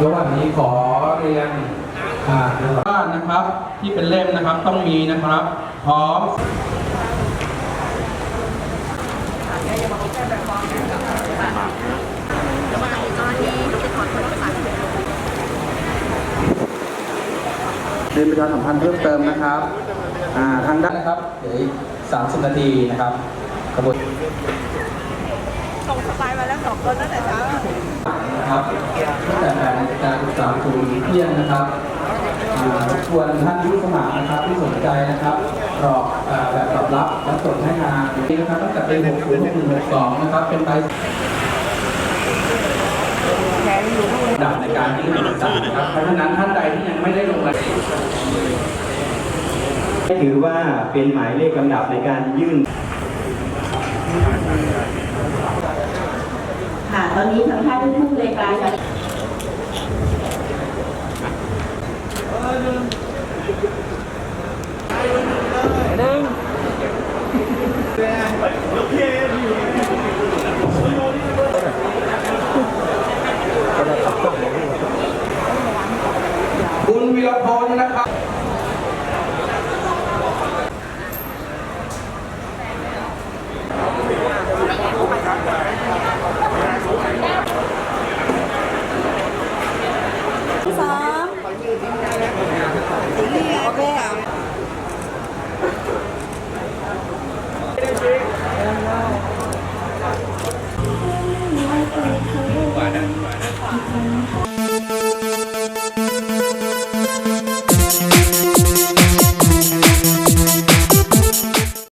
ยกวันนี้ขอเรียนบ้านนะครับ ที่เป็นเล่มนะครับต้องมีนะครับ พร้อมเรียนประชาสัมพันธ์เพิ่มเติมนะครับทางด้านนะครับเดี๋ยวสามสิบนาทีนะครับขระบวนส่งสบายมาแล้วสองคนตั้งแต่เช้า นะครับตั้งแต่8นาฬิกาถึง3ทุ่มเที่ยงนะครับอ่ารบกวนท่านผู้สมัครนะครับที่สนใจนะครับกรอกแบบตอบรับและส่งให้งานนี้นะครับตั้งแต่ปี60 61 62นะครับเป็นไปดับในการยื่นเอกสารนะครับเพราะฉะนั้นท่านใดที่ยังไม่ได้ลงรายละเอียดถือว่าเป็นหมายเลขลำดับในการยื่น ค่ะ ตอนนี้ทางท่าน คุณวีรพลนะครับ আমাকে